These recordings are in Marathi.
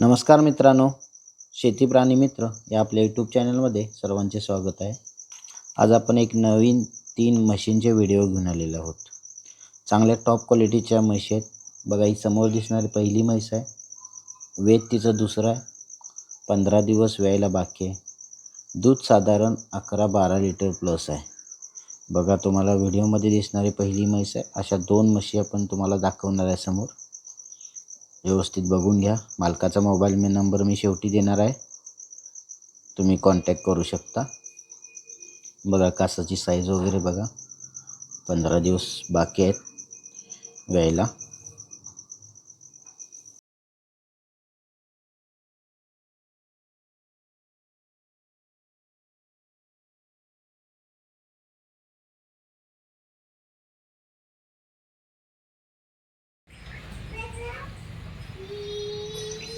नमस्कार मित्रांनो शेती प्राणी मित्र या आपल्या यूट्यूब चॅनलमध्ये सर्वांचे स्वागत आहे. आज आपण एक नवीन तीन म्हशींचे व्हिडिओ घेऊन आलेले आहोत. चांगल्या टॉप क्वालिटीच्या म्हशी आहेत. बघा ही समोर दिसणारी पहिली म्हैस आहे. वेद तिचं दुसरं आहे. पंधरा दिवस व्यायला बाकी आहे. दूध साधारण अकरा बारा लिटर प्लस आहे. बघा तुम्हाला व्हिडिओमध्ये दिसणारी पहिली म्हैस आहे. अशा दोन म्हशी आपण तुम्हाला दाखवणार आहे समोर. व्यवस्थित बघून घ्या. मालकाचा मोबाईल मी नंबर मी शेवटी देणार आहे. तुम्ही कॉन्टॅक्ट करू शकता. बघा कासाची साईज वगैरे बघा. पंधरा दिवस बाकी आहेत व्यायला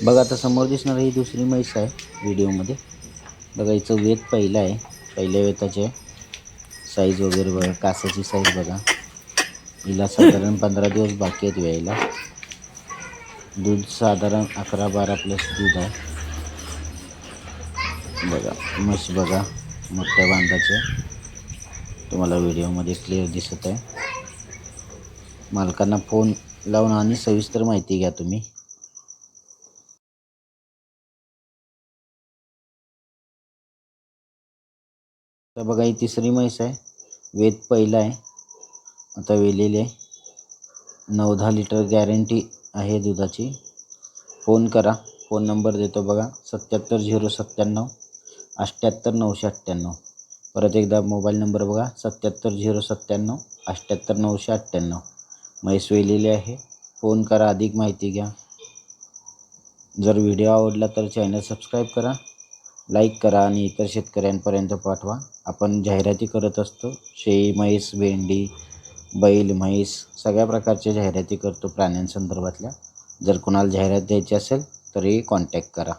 बघा आता समोर दिसणार ही दुसरी म्हैस आहे व्हिडिओमध्ये. बघा हिचं वेत पहिलं आहे. पहिल्या वेताचे साईज वगैरे बघा कासाची साईज बघा. हिला साधारण पंधरा दिवस बाकी आहेत व्यायला दूध साधारण अकरा बारा प्लस दूध आहे. बघा म्हश बघा मोठ्या बांधाचे. तुम्हाला व्हिडिओमध्ये क्लिअर दिसत आहे. मालकांना फोन लावून आणि सविस्तर माहिती घ्या तुम्ही. तर बघा ही तिसरी म्हैस आहे. वेद पहिला आहे. आता वेलेली आहे. नऊ दहा लिटर गॅरंटी आहे दुधाची. फोन करा. फोन नंबर देतो बघा. सत्याहत्तर झिरो सत्त्याण्णव अठ्ठ्याहत्तर नऊशे अठ्ठ्याण्णव. परत एकदा मोबाईल नंबर बघा. सत्याहत्तर झिरो सत्त्याण्णव अठ्ठ्याहत्तर नऊशे अठ्ठ्याण्णव. म्हैस वेलेली आहे. फोन करा. अधिक माहिती घ्या. जर व्हिडिओ आवडला तर चॅनल सबस्क्राईब करा. लाईक करा आणि इतर शेतकऱ्यांपर्यंत पाठवा. आपण जाहिराती करत असतो. शेळी म्हैस भेंडी बैल म्हैस सगळ्या प्रकारच्या जाहिराती करतो प्राण्यांसंदर्भातल्या. जर कोणाला जाहिरात द्यायची असेल तरी कॉन्टॅक्ट करा.